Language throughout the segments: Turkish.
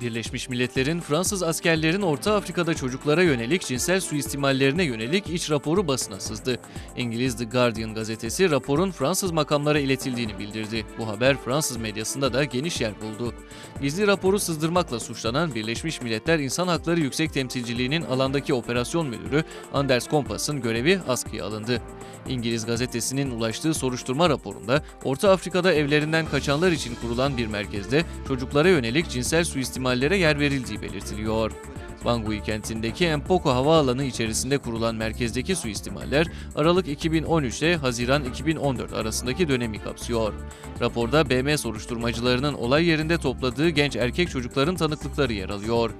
Birleşmiş Milletler'in Fransız askerlerin Orta Afrika'da çocuklara yönelik cinsel suistimallerine yönelik iç raporu basına sızdı. İngiliz The Guardian gazetesi raporun Fransız makamlara iletildiğini bildirdi. Bu haber Fransız medyasında da geniş yer buldu. Gizli raporu sızdırmakla suçlanan Birleşmiş Milletler İnsan Hakları Yüksek Temsilciliği'nin alandaki operasyon müdürü Anders Kompas'ın görevi askıya alındı. İngiliz gazetesinin ulaştığı soruşturma raporunda Orta Afrika'da evlerinden kaçanlar için kurulan bir merkezde çocuklara yönelik cinsel suistimallere yer verildiği belirtiliyor. Bangui kentindeki Mpoko havaalanı içerisinde kurulan merkezdeki suistimaller Aralık 2013 ile Haziran 2014 arasındaki dönemi kapsıyor. Raporda BM soruşturmacılarının olay yerinde topladığı genç erkek çocukların tanıklıkları yer alıyor.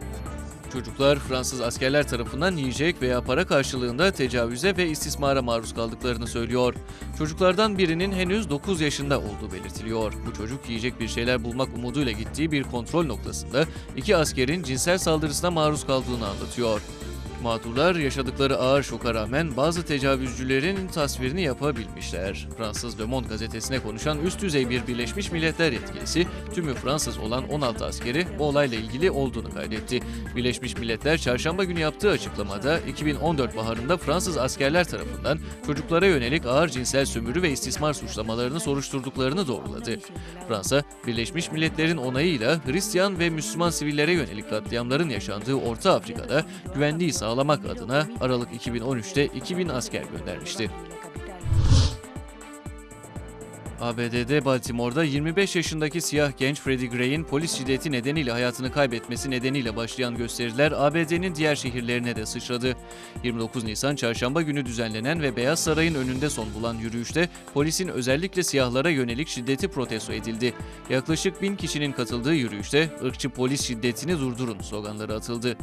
Çocuklar Fransız askerler tarafından yiyecek veya para karşılığında tecavüze ve istismara maruz kaldıklarını söylüyor. Çocuklardan birinin henüz 9 yaşında olduğu belirtiliyor. Bu çocuk yiyecek bir şeyler bulmak umuduyla gittiği bir kontrol noktasında iki askerin cinsel saldırısına maruz kaldığını anlatıyor. Mağdurlar yaşadıkları ağır şoka rağmen bazı tecavüzcülerin tasvirini yapabilmişler. Fransız Le Monde gazetesine konuşan üst düzey bir Birleşmiş Milletler yetkilisi tümü Fransız olan 16 askeri bu olayla ilgili olduğunu kaydetti. Birleşmiş Milletler çarşamba günü yaptığı açıklamada 2014 baharında Fransız askerler tarafından çocuklara yönelik ağır cinsel sömürü ve istismar suçlamalarını soruşturduklarını doğruladı. Fransa, Birleşmiş Milletler'in onayıyla Hristiyan ve Müslüman sivillere yönelik katliamların yaşandığı Orta Afrika'da güvenliği sağlamak adına Aralık 2013'te 2000 asker göndermişti. ABD'de Baltimore'da 25 yaşındaki siyah genç Freddie Gray'in polis şiddeti nedeniyle hayatını kaybetmesi nedeniyle başlayan gösteriler ABD'nin diğer şehirlerine de sıçradı. 29 Nisan çarşamba günü düzenlenen ve Beyaz Saray'ın önünde son bulan yürüyüşte polisin özellikle siyahlara yönelik şiddeti protesto edildi. Yaklaşık bin kişinin katıldığı yürüyüşte ırkçı polis şiddetini durdurun sloganları atıldı.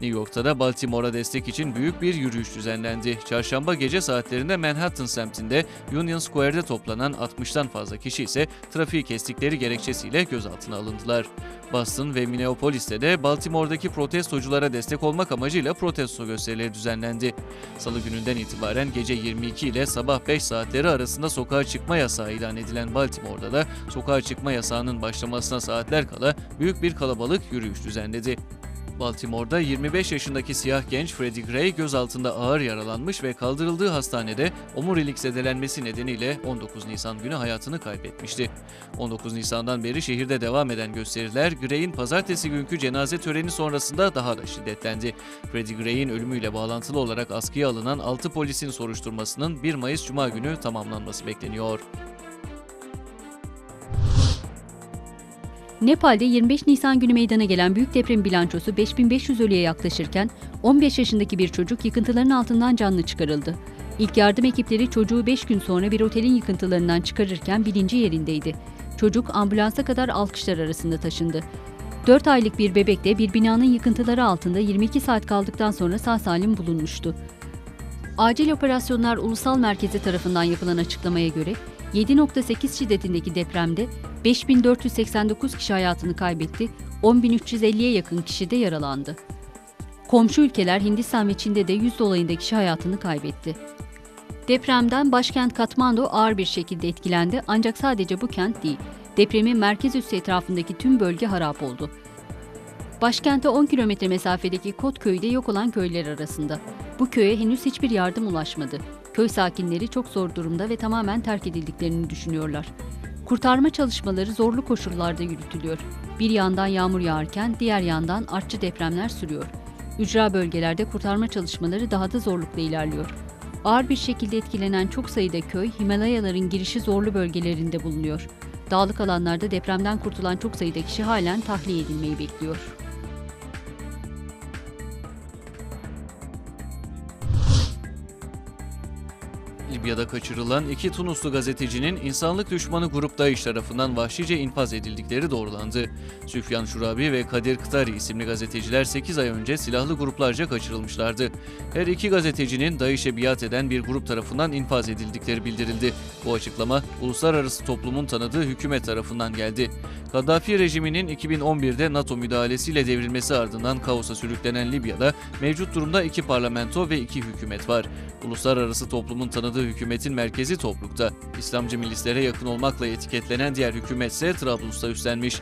New York'ta da Baltimore'a destek için büyük bir yürüyüş düzenlendi. Çarşamba gece saatlerinde Manhattan semtinde Union Square'de toplanan 60'tan fazla kişi ise trafiği kestikleri gerekçesiyle gözaltına alındılar. Boston ve Minneapolis'te de Baltimore'daki protestoculara destek olmak amacıyla protesto gösterileri düzenlendi. Salı gününden itibaren gece 22 ile sabah 5 saatleri arasında sokağa çıkma yasağı ilan edilen Baltimore'da da sokağa çıkma yasağının başlamasına saatler kala büyük bir kalabalık yürüyüş düzenledi. Baltimore'da 25 yaşındaki siyah genç Freddie Gray gözaltında ağır yaralanmış ve kaldırıldığı hastanede omurilik zedelenmesi nedeniyle 19 Nisan günü hayatını kaybetmişti. 19 Nisan'dan beri şehirde devam eden gösteriler Gray'in pazartesi günkü cenaze töreni sonrasında daha da şiddetlendi. Freddie Gray'in ölümüyle bağlantılı olarak askıya alınan 6 polisin soruşturmasının 1 Mayıs Cuma günü tamamlanması bekleniyor. Nepal'de 25 Nisan günü meydana gelen büyük deprem bilançosu 5500 ölüye yaklaşırken 15 yaşındaki bir çocuk yıkıntıların altından canlı çıkarıldı. İlk yardım ekipleri çocuğu 5 gün sonra bir otelin yıkıntılarından çıkarırken bilinci yerindeydi. Çocuk ambulansa kadar alkışlar arasında taşındı. 4 aylık bir bebek de bir binanın yıkıntıları altında 22 saat kaldıktan sonra sağ salim bulunmuştu. Acil Operasyonlar Ulusal Merkezi tarafından yapılan açıklamaya göre 7.8 şiddetindeki depremde 5489 kişi hayatını kaybetti, 10.350'ye yakın kişi de yaralandı. Komşu ülkeler Hindistan ve Çin'de de 100 dolayında kişi hayatını kaybetti. Depremden başkent Katmandu ağır bir şekilde etkilendi ancak sadece bu kent değil, depremin merkez üssü etrafındaki tüm bölge harap oldu. Başkente 10 kilometre mesafedeki Kot köyü de yok olan köyler arasında. Bu köye henüz hiçbir yardım ulaşmadı. Köy sakinleri çok zor durumda ve tamamen terk edildiklerini düşünüyorlar. Kurtarma çalışmaları zorlu koşullarda yürütülüyor. Bir yandan yağmur yağarken diğer yandan artçı depremler sürüyor. Ücra bölgelerde kurtarma çalışmaları daha da zorlukla ilerliyor. Ağır bir şekilde etkilenen çok sayıda köy Himalayaların girişi zorlu bölgelerinde bulunuyor. Dağlık alanlarda depremden kurtulan çok sayıda kişi halen tahliye edilmeyi bekliyor. Libya'da kaçırılan iki Tunuslu gazetecinin insanlık düşmanı grup DAEŞ tarafından vahşice infaz edildikleri doğrulandı. Süfyan Şurabi ve Kadir Kıtari isimli gazeteciler 8 ay önce silahlı gruplarca kaçırılmışlardı. Her iki gazetecinin DAEŞ'e biat eden bir grup tarafından infaz edildikleri bildirildi. Bu açıklama uluslararası toplumun tanıdığı hükümet tarafından geldi. Kaddafi rejiminin 2011'de NATO müdahalesiyle devrilmesi ardından kaosa sürüklenen Libya'da mevcut durumda iki parlamento ve iki hükümet var. Uluslararası toplumun tanıdığı hükümetin merkezi Tobruk'ta. İslamcı milislere yakın olmakla etiketlenen diğer hükümet ise Trablus'ta üstlenmiş.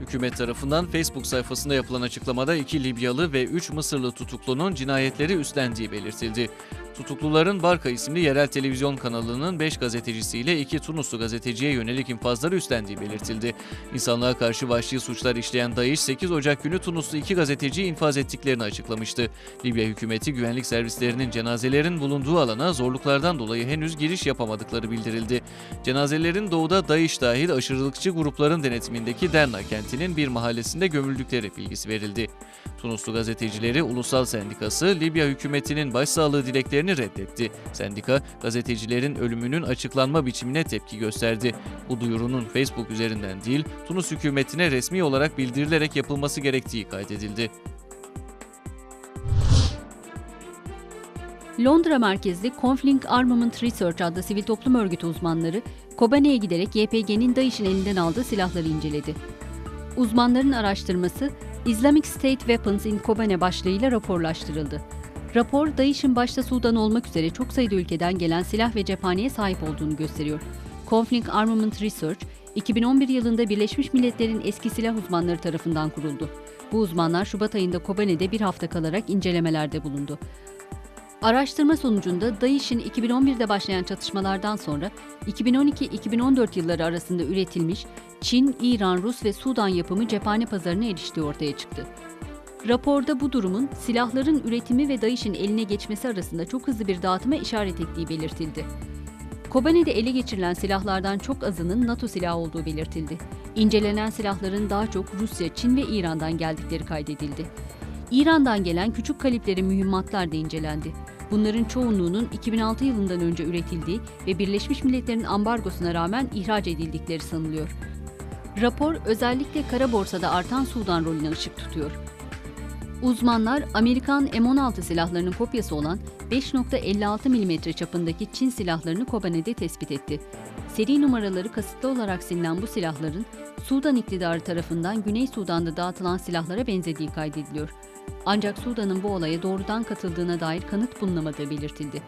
Hükümet tarafından Facebook sayfasında yapılan açıklamada iki Libyalı ve üç Mısırlı tutuklunun cinayetleri üstlendiği belirtildi. Tutukluların Barka isimli yerel televizyon kanalının 5 gazetecisiyle iki Tunuslu gazeteciye yönelik infazları üstlendiği belirtildi. İnsanlığa karşı vahşi suçlar işleyen DAEŞ 8 Ocak günü Tunuslu iki gazeteciyi infaz ettiklerini açıklamıştı. Libya hükümeti güvenlik servislerinin cenazelerin bulunduğu alana zorluklardan dolayı henüz giriş yapamadıkları bildirildi. Cenazelerin doğuda DAEŞ dahil aşırılıkçı grupların denetimindeki Derna kentinin bir mahallesinde gömüldükleri bilgisi verildi. Tunuslu gazetecileri Ulusal Sendikası Libya hükümetinin başsağlığı dileklerini reddetti. Sendika, gazetecilerin ölümünün açıklanma biçimine tepki gösterdi. Bu duyurunun Facebook üzerinden değil, Tunus hükümetine resmi olarak bildirilerek yapılması gerektiği kaydedildi. Londra merkezli Conflict Armament Research adlı sivil toplum örgütü uzmanları, Kobane'ye giderek YPG'nin DAEŞ'in elinden aldığı silahları inceledi. Uzmanların araştırması, Islamic State Weapons in Kobane başlığıyla raporlaştırıldı. Rapor, DAEŞ'in başta Sudan olmak üzere çok sayıda ülkeden gelen silah ve cephaneye sahip olduğunu gösteriyor. Conflict Armament Research, 2011 yılında Birleşmiş Milletler'in eski silah uzmanları tarafından kuruldu. Bu uzmanlar Şubat ayında Kobane'de bir hafta kalarak incelemelerde bulundu. Araştırma sonucunda DAEŞ'in 2011'de başlayan çatışmalardan sonra 2012-2014 yılları arasında üretilmiş Çin, İran, Rus ve Sudan yapımı cephane pazarına eriştiği ortaya çıktı. Raporda bu durumun silahların üretimi ve DAEŞ'in eline geçmesi arasında çok hızlı bir dağıtıma işaret ettiği belirtildi. Kobane'de ele geçirilen silahlardan çok azının NATO silahı olduğu belirtildi. İncelenen silahların daha çok Rusya, Çin ve İran'dan geldikleri kaydedildi. İran'dan gelen küçük kalibre mühimmatlar da incelendi. Bunların çoğunluğunun 2006 yılından önce üretildiği ve Birleşmiş Milletler'in ambargosuna rağmen ihraç edildikleri sanılıyor. Rapor özellikle kara borsada artan Sudan rolüne ışık tutuyor. Uzmanlar Amerikan M16 silahlarının kopyası olan 5.56 mm çapındaki Çin silahlarını Kobane'de tespit etti. Seri numaraları kasıtlı olarak silinen bu silahların Sudan iktidarı tarafından Güney Sudan'da dağıtılan silahlara benzediği kaydediliyor. Ancak Sudan'ın bu olaya doğrudan katıldığına dair kanıt bulunamadığı belirtildi.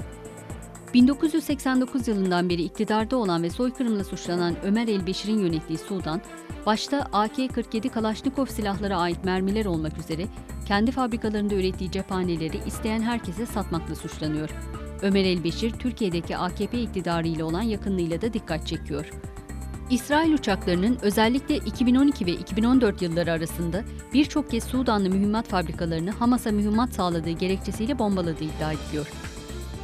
1989 yılından beri iktidarda olan ve soykırımla suçlanan Ömer el-Beşir'in yönettiği Sudan, başta AK-47 Kalaşnikov silahlara ait mermiler olmak üzere kendi fabrikalarında ürettiği cephaneleri isteyen herkese satmakla suçlanıyor. Ömer el-Beşir, Türkiye'deki AKP iktidarı ile olan yakınlığıyla da dikkat çekiyor. İsrail uçaklarının özellikle 2012 ve 2014 yılları arasında birçok kez Sudanlı mühimmat fabrikalarını Hamas'a mühimmat sağladığı gerekçesiyle bombaladığı iddia ediliyor.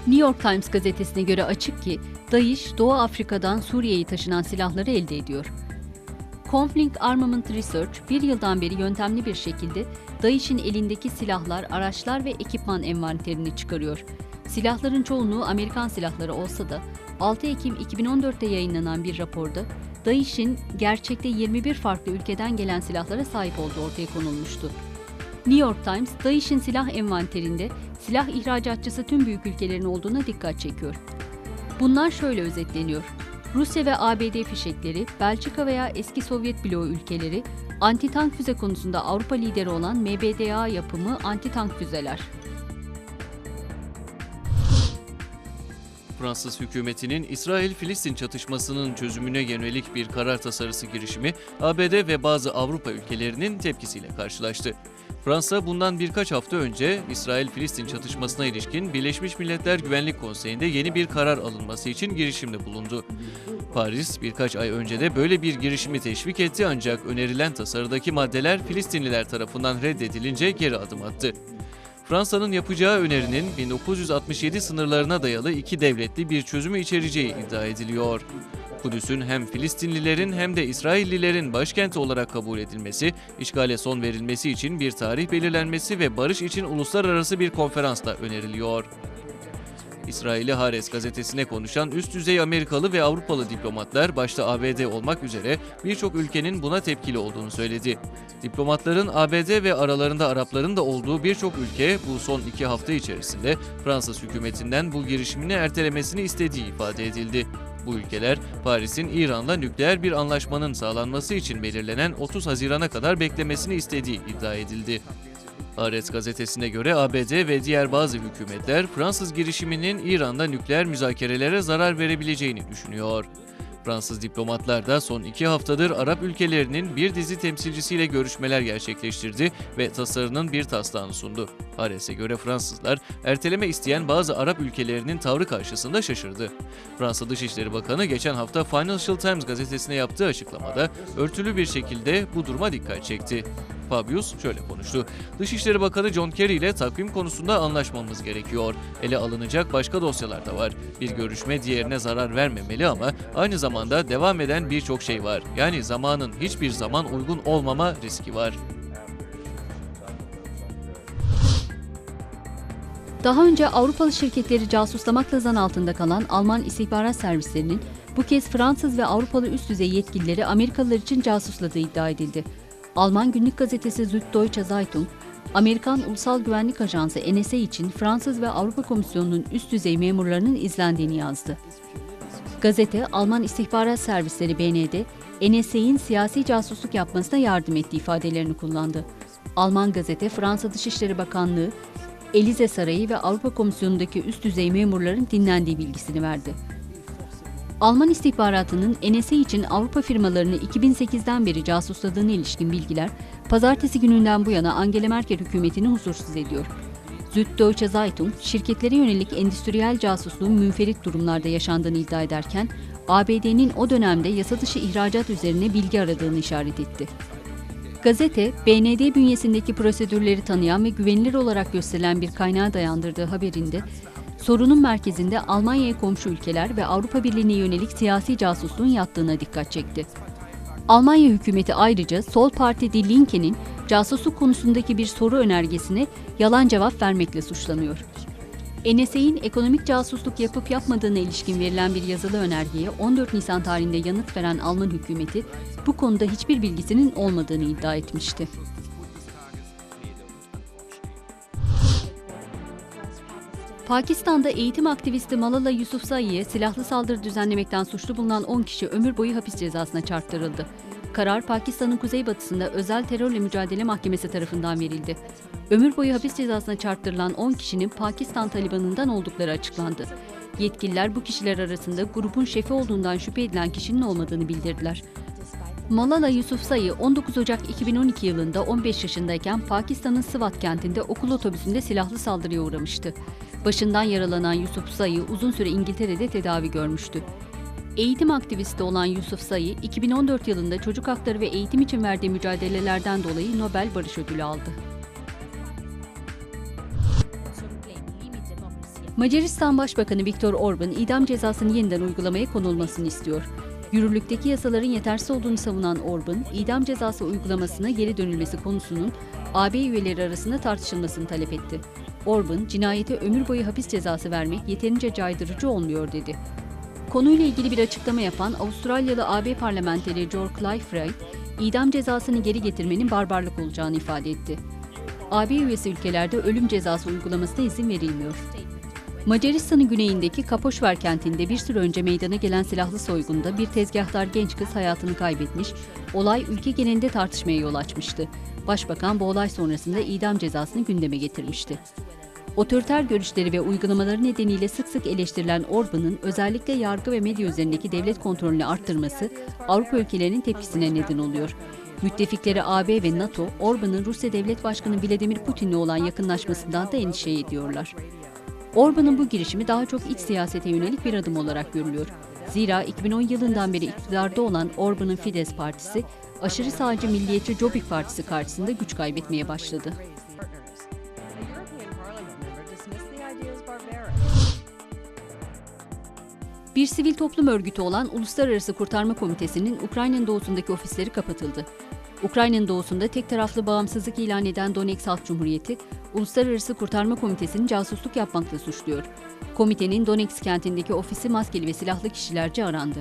New York Times gazetesine göre açık ki DAEŞ, Doğu Afrika'dan Suriye'ye taşınan silahları elde ediyor. Conflict Armament Research bir yıldan beri yöntemli bir şekilde DAEŞ'in elindeki silahlar, araçlar ve ekipman envanterini çıkarıyor. Silahların çoğunluğu Amerikan silahları olsa da 6 Ekim 2014'te yayınlanan bir raporda DAEŞ'in gerçekte 21 farklı ülkeden gelen silahlara sahip olduğu ortaya konulmuştu. New York Times, DAEŞ'in silah envanterinde silah ihracatçısı tüm büyük ülkelerin olduğuna dikkat çekiyor. Bunlar şöyle özetleniyor. Rusya ve ABD fişekleri, Belçika veya eski Sovyet bloğu ülkeleri, anti-tank füze konusunda Avrupa lideri olan MBDA yapımı anti-tank füzeler. Fransız hükümetinin İsrail-Filistin çatışmasının çözümüne yönelik bir karar tasarısı girişimi ABD ve bazı Avrupa ülkelerinin tepkisiyle karşılaştı. Fransa bundan birkaç hafta önce İsrail-Filistin çatışmasına ilişkin Birleşmiş Milletler Güvenlik Konseyi'nde yeni bir karar alınması için girişimde bulundu. Paris birkaç ay önce de böyle bir girişimi teşvik etti ancak önerilen tasarıdaki maddeler Filistinliler tarafından reddedilince geri adım attı. Fransa'nın yapacağı önerinin 1967 sınırlarına dayalı iki devletli bir çözümü içereceği iddia ediliyor. Kudüs'ün hem Filistinlilerin hem de İsraillilerin başkenti olarak kabul edilmesi, işgale son verilmesi için bir tarih belirlenmesi ve barış için uluslararası bir konferansla öneriliyor. İsrail'i Haaretz gazetesine konuşan üst düzey Amerikalı ve Avrupalı diplomatlar başta ABD olmak üzere birçok ülkenin buna tepkili olduğunu söyledi. Diplomatların ABD ve aralarında Arapların da olduğu birçok ülke bu son iki hafta içerisinde Fransız hükümetinden bu girişimini ertelemesini istediği ifade edildi. Bu ülkeler Paris'in İran'la nükleer bir anlaşmanın sağlanması için belirlenen 30 Haziran'a kadar beklemesini istediği iddia edildi. Haaretz gazetesine göre ABD ve diğer bazı hükümetler Fransız girişiminin İran'da nükleer müzakerelere zarar verebileceğini düşünüyor. Fransız diplomatlar da son iki haftadır Arap ülkelerinin bir dizi temsilcisiyle görüşmeler gerçekleştirdi ve tasarının bir taslağını sundu. Hares'e göre Fransızlar erteleme isteyen bazı Arap ülkelerinin tavrı karşısında şaşırdı. Fransa Dışişleri Bakanı geçen hafta Financial Times gazetesine yaptığı açıklamada örtülü bir şekilde bu duruma dikkat çekti. Fabius şöyle konuştu. Dışişleri Bakanı John Kerry ile takvim konusunda anlaşmamız gerekiyor. Ele alınacak başka dosyalar da var. Bir görüşme diğerine zarar vermemeli ama aynı zamanda devam eden birçok şey var. Yani zamanın hiçbir zaman uygun olmama riski var. Daha önce Avrupalı şirketleri casuslamakla zan altında kalan Alman istihbarat servislerinin bu kez Fransız ve Avrupalı üst düzey yetkilileri Amerikalılar için casusladığı iddia edildi. Alman günlük gazetesi Süddeutsche Zeitung, Amerikan Ulusal Güvenlik Ajansı NSA için Fransız ve Avrupa Komisyonu'nun üst düzey memurlarının izlendiğini yazdı. Gazete, Alman istihbarat servisleri BND, NSA'in siyasi casusluk yapmasına yardım ettiği ifadelerini kullandı. Alman gazete, Fransa Dışişleri Bakanlığı, Elize Sarayı ve Avrupa Komisyonu'ndaki üst düzey memurların dinlendiği bilgisini verdi. Alman istihbaratının NSA için Avrupa firmalarını 2008'den beri casusladığına ilişkin bilgiler, pazartesi gününden bu yana Angela Merkel hükümetini huzursuz ediyor. Süddeutsche Zeitung, şirketlere yönelik endüstriyel casusluğun münferit durumlarda yaşandığını iddia ederken, ABD'nin o dönemde yasa dışı ihracat üzerine bilgi aradığını işaret etti. Gazete, BND bünyesindeki prosedürleri tanıyan ve güvenilir olarak gösterilen bir kaynağa dayandırdığı haberinde, sorunun merkezinde Almanya'ya komşu ülkeler ve Avrupa Birliği'ne yönelik siyasi casusluğun yattığına dikkat çekti. Almanya hükümeti ayrıca Sol Parti Die Linke'nin casusluk konusundaki bir soru önergesine yalan cevap vermekle suçlanıyor. NSA'in ekonomik casusluk yapıp yapmadığına ilişkin verilen bir yazılı önergeye 14 Nisan tarihinde yanıt veren Alman hükümeti bu konuda hiçbir bilgisinin olmadığını iddia etmişti. Pakistan'da eğitim aktivisti Malala Yousafzai'ye silahlı saldırı düzenlemekten suçlu bulunan 10 kişi ömür boyu hapis cezasına çarptırıldı. Karar Pakistan'ın kuzeybatısında Özel Terörle Mücadele Mahkemesi tarafından verildi. Ömür boyu hapis cezasına çarptırılan 10 kişinin Pakistan Taliban'ından oldukları açıklandı. Yetkililer bu kişiler arasında grubun şefi olduğundan şüphe edilen kişinin olmadığını bildirdiler. Malala Yousafzai 19 Ocak 2012 yılında 15 yaşındayken Pakistan'ın Sıvat kentinde okul otobüsünde silahlı saldırıya uğramıştı. Başından yaralanan Yousafzai uzun süre İngiltere'de tedavi görmüştü. Eğitim aktivisti olan Yousafzai, 2014 yılında çocuk hakları ve eğitim için verdiği mücadelelerden dolayı Nobel Barış Ödülü aldı. Macaristan Başbakanı Viktor Orban idam cezasını yeniden uygulamaya konulmasını istiyor. Yürürlükteki yasaların yetersiz olduğunu savunan Orban, idam cezası uygulamasına geri dönülmesi konusunun AB üyeleri arasında tartışılmasını talep etti. Orban, cinayete ömür boyu hapis cezası vermek yeterince caydırıcı olmuyor dedi. Konuyla ilgili bir açıklama yapan Avustralyalı AB parlamenteri George Clyfright, idam cezasını geri getirmenin barbarlık olacağını ifade etti. AB üyesi ülkelerde ölüm cezası uygulamasına izin verilmiyor. Macaristan'ın güneyindeki Kapoşver kentinde bir süre önce meydana gelen silahlı soygunda bir tezgahtar genç kız hayatını kaybetmiş, olay ülke genelinde tartışmaya yol açmıştı. Başbakan bu olay sonrasında idam cezasını gündeme getirmişti. Otoriter görüşleri ve uygulamaları nedeniyle sık sık eleştirilen Orban'ın özellikle yargı ve medya üzerindeki devlet kontrolünü arttırması Avrupa ülkelerinin tepkisine neden oluyor. Müttefikleri AB ve NATO, Orban'ın Rusya Devlet Başkanı Vladimir Putin'le olan yakınlaşmasından da endişe ediyorlar. Orban'ın bu girişimi daha çok iç siyasete yönelik bir adım olarak görülüyor. Zira 2010 yılından beri iktidarda olan Orban'ın Fidesz partisi, aşırı sağcı Milliyetçi Jobbik Partisi karşısında güç kaybetmeye başladı. Bir sivil toplum örgütü olan Uluslararası Kurtarma Komitesi'nin Ukrayna'nın doğusundaki ofisleri kapatıldı. Ukrayna'nın doğusunda tek taraflı bağımsızlık ilan eden Donetsk Halk Cumhuriyeti, Uluslararası Kurtarma Komitesi'ni casusluk yapmakla suçluyor. Komitenin Donetsk kentindeki ofisi maskeli ve silahlı kişilerce arandı.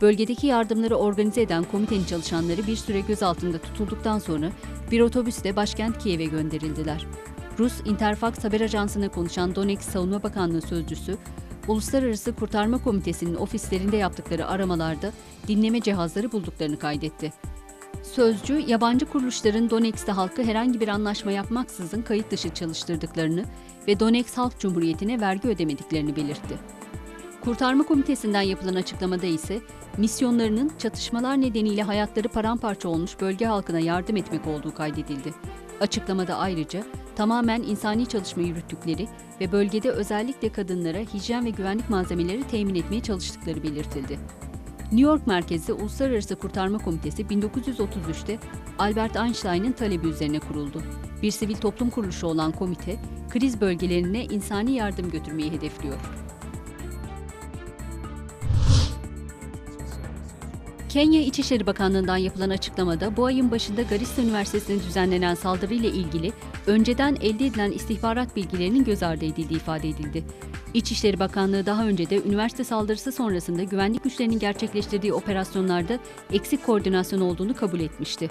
Bölgedeki yardımları organize eden komitenin çalışanları bir süre gözaltında tutulduktan sonra bir otobüsle başkent Kiev'e gönderildiler. Rus Interfax haber ajansına konuşan Donetsk Savunma Bakanlığı sözcüsü, Uluslararası Kurtarma Komitesi'nin ofislerinde yaptıkları aramalarda dinleme cihazları bulduklarını kaydetti. Sözcü, yabancı kuruluşların Donetsk'te halkı herhangi bir anlaşma yapmaksızın kayıt dışı çalıştırdıklarını ve Donetsk Halk Cumhuriyeti'ne vergi ödemediklerini belirtti. Kurtarma Komitesi'nden yapılan açıklamada ise misyonlarının çatışmalar nedeniyle hayatları paramparça olmuş bölge halkına yardım etmek olduğu kaydedildi. Açıklamada ayrıca tamamen insani çalışma yürüttükleri ve bölgede özellikle kadınlara hijyen ve güvenlik malzemeleri temin etmeye çalıştıkları belirtildi. New York merkezli Uluslararası Kurtarma Komitesi 1933'te Albert Einstein'ın talebi üzerine kuruldu. Bir sivil toplum kuruluşu olan komite, kriz bölgelerine insani yardım götürmeyi hedefliyor. Kenya İçişleri Bakanlığı'ndan yapılan açıklamada bu ayın başında Garissa Üniversitesi'ne düzenlenen saldırıyla ilgili önceden elde edilen istihbarat bilgilerinin göz ardı edildiği ifade edildi. İçişleri Bakanlığı daha önce de üniversite saldırısı sonrasında güvenlik güçlerinin gerçekleştirdiği operasyonlarda eksik koordinasyon olduğunu kabul etmişti.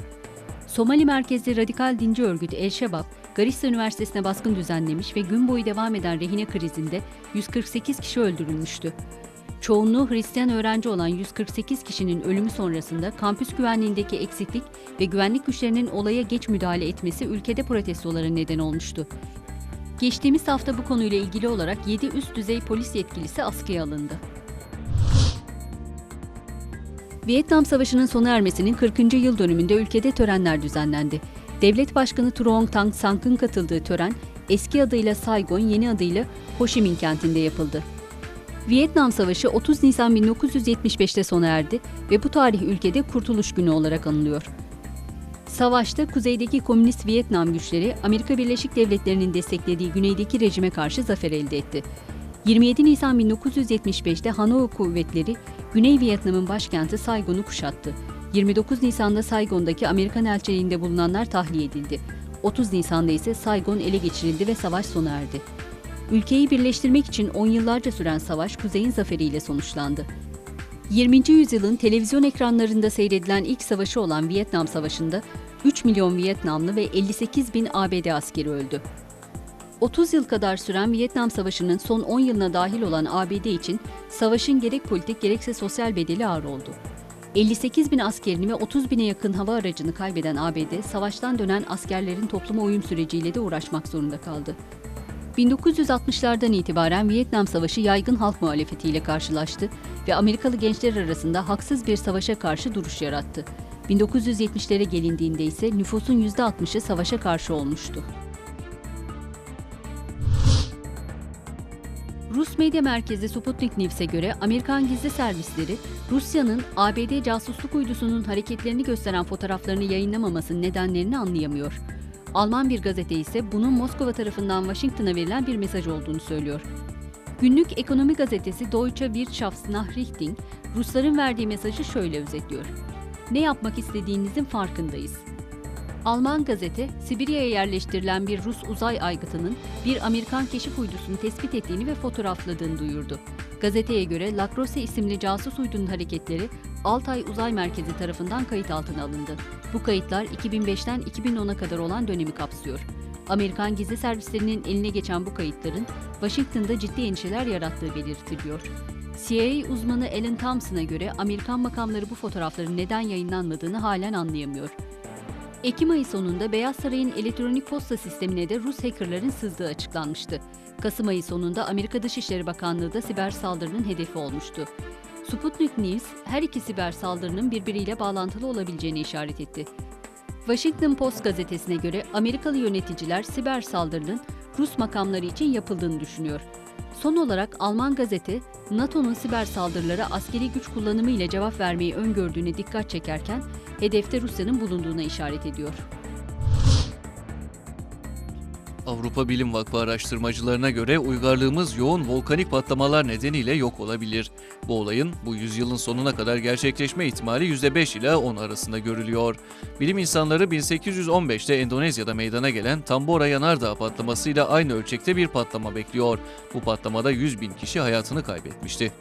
Somali merkezli radikal dinci örgüt El-Şebab, Garissa Üniversitesi'ne baskın düzenlemiş ve gün boyu devam eden rehine krizinde 148 kişi öldürülmüştü. Çoğunluğu Hristiyan öğrenci olan 148 kişinin ölümü sonrasında kampüs güvenliğindeki eksiklik ve güvenlik güçlerinin olaya geç müdahale etmesi ülkede protestolara neden olmuştu. Geçtiğimiz hafta bu konuyla ilgili olarak 7 üst düzey polis yetkilisi askıya alındı. Vietnam Savaşı'nın sona ermesinin 40. yıl dönümünde ülkede törenler düzenlendi. Devlet Başkanı Truong Tang Sank'ın katıldığı tören, eski adıyla Saigon, yeni adıyla Ho Chi Minh kentinde yapıldı. Vietnam Savaşı 30 Nisan 1975'te sona erdi ve bu tarih ülkede Kurtuluş Günü olarak anılıyor. Savaşta kuzeydeki komünist Vietnam güçleri Amerika Birleşik Devletleri'nin desteklediği güneydeki rejime karşı zafer elde etti. 27 Nisan 1975'te Hanoi kuvvetleri Güney Vietnam'ın başkenti Saigon'u kuşattı. 29 Nisan'da Saigon'daki Amerikan elçiliğinde bulunanlar tahliye edildi. 30 Nisan'da ise Saigon ele geçirildi ve savaş sona erdi. Ülkeyi birleştirmek için 10 yıllarca süren savaş Kuzey'in zaferiyle sonuçlandı. 20. yüzyılın televizyon ekranlarında seyredilen ilk savaşı olan Vietnam Savaşı'nda 3 milyon Vietnamlı ve 58 bin ABD askeri öldü. 30 yıl kadar süren Vietnam Savaşı'nın son 10 yılına dahil olan ABD için savaşın gerek politik gerekse sosyal bedeli ağır oldu. 58 bin askerini ve 30 bine yakın hava aracını kaybeden ABD, savaştan dönen askerlerin topluma uyum süreciyle de uğraşmak zorunda kaldı. 1960'lardan itibaren Vietnam Savaşı yaygın halk muhalefetiyle karşılaştı ve Amerikalı gençler arasında haksız bir savaşa karşı duruş yarattı. 1970'lere gelindiğinde ise nüfusun %60'ı savaşa karşı olmuştu. Rus medya merkezi Sputnik News'e göre Amerikan gizli servisleri Rusya'nın ABD casusluk uydusunun hareketlerini gösteren fotoğraflarını yayınlamamasının nedenlerini anlayamıyor. Alman bir gazete ise bunun Moskova tarafından Washington'a verilen bir mesaj olduğunu söylüyor. Günlük ekonomi gazetesi Deutsche Wirtschaftsnachrichten, Rusların verdiği mesajı şöyle özetliyor. Ne yapmak istediğinizin farkındayız. Alman gazete, Sibirya'ya yerleştirilen bir Rus uzay aygıtının bir Amerikan keşif uydusunu tespit ettiğini ve fotoğrafladığını duyurdu. Gazeteye göre Lacrosse isimli casus uydunun hareketleri Altay Uzay Merkezi tarafından kayıt altına alındı. Bu kayıtlar 2005'ten 2010'a kadar olan dönemi kapsıyor. Amerikan gizli servislerinin eline geçen bu kayıtların Washington'da ciddi endişeler yarattığı belirtiliyor. CIA uzmanı Alan Thompson'a göre Amerikan makamları bu fotoğrafların neden yayınlanmadığını halen anlayamıyor. Ekim ayı sonunda Beyaz Saray'ın elektronik posta sistemine de Rus hackerların sızdığı açıklanmıştı. Kasım ayı sonunda Amerika Dışişleri Bakanlığı da siber saldırının hedefi olmuştu. Sputnik News her iki siber saldırının birbiriyle bağlantılı olabileceğini işaret etti. Washington Post gazetesine göre Amerikalı yöneticiler siber saldırının Rus makamları için yapıldığını düşünüyor. Son olarak Alman gazete, NATO'nun siber saldırılara askeri güç kullanımı ile cevap vermeyi öngördüğüne dikkat çekerken, hedefte Rusya'nın bulunduğuna işaret ediyor. Avrupa Bilim Vakfı araştırmacılarına göre uygarlığımız yoğun volkanik patlamalar nedeniyle yok olabilir. Bu olayın bu yüzyılın sonuna kadar gerçekleşme ihtimali %5 ile 10 arasında görülüyor. Bilim insanları 1815'te Endonezya'da meydana gelen Tambora Yanardağ patlamasıyla aynı ölçekte bir patlama bekliyor. Bu patlamada 100 bin kişi hayatını kaybetmişti.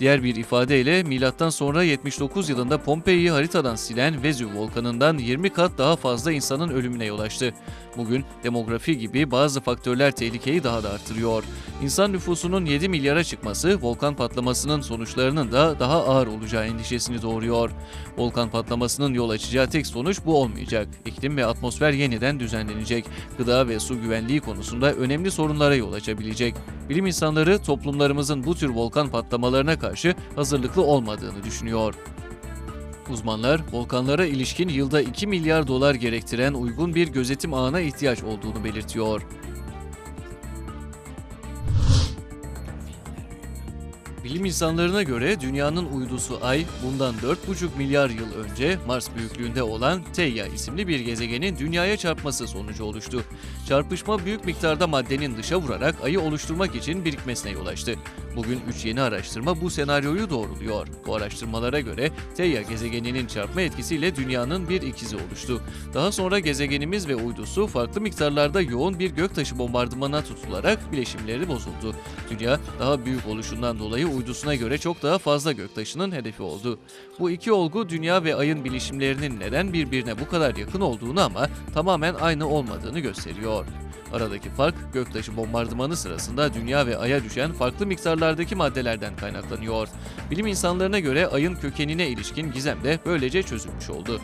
Diğer bir ifadeyle milattan sonra 79 yılında Pompei'yi haritadan silen Vezüv volkanından 20 kat daha fazla insanın ölümüne yol açtı. Bugün demografi gibi bazı faktörler tehlikeyi daha da artırıyor. İnsan nüfusunun 7 milyara çıkması volkan patlamasının sonuçlarının da daha ağır olacağı endişesini doğuruyor. Volkan patlamasının yol açacağı tek sonuç bu olmayacak. İklim ve atmosfer yeniden düzenlenecek. Gıda ve su güvenliği konusunda önemli sorunlara yol açabilecek. Bilim insanları toplumlarımızın bu tür volkan patlamalarına karşı hazırlıklı olmadığını düşünüyor. Uzmanlar, volkanlara ilişkin yılda 2 milyar dolar gerektiren uygun bir gözetim ağına ihtiyaç olduğunu belirtiyor. Bilim insanlarına göre dünyanın uydusu Ay, bundan 4,5 milyar yıl önce Mars büyüklüğünde olan Theia isimli bir gezegenin dünyaya çarpması sonucu oluştu. Çarpışma büyük miktarda maddenin dışa vurarak Ay'ı oluşturmak için birikmesine yol açtı. Bugün 3 yeni araştırma bu senaryoyu doğruluyor. Bu araştırmalara göre Theia gezegeninin çarpma etkisiyle dünyanın bir ikizi oluştu. Daha sonra gezegenimiz ve uydusu farklı miktarlarda yoğun bir göktaşı bombardımana tutularak bileşimleri bozuldu. Dünya daha büyük oluşundan dolayı uydusuna göre çok daha fazla göktaşının hedefi oldu. Bu iki olgu dünya ve ayın bileşimlerinin neden birbirine bu kadar yakın olduğunu ama tamamen aynı olmadığını gösteriyor. Aradaki fark göktaşı bombardımanı sırasında dünya ve aya düşen farklı miktarlardaki maddelerden kaynaklanıyor. Bilim insanlarına göre ayın kökenine ilişkin gizem de böylece çözülmüş oldu.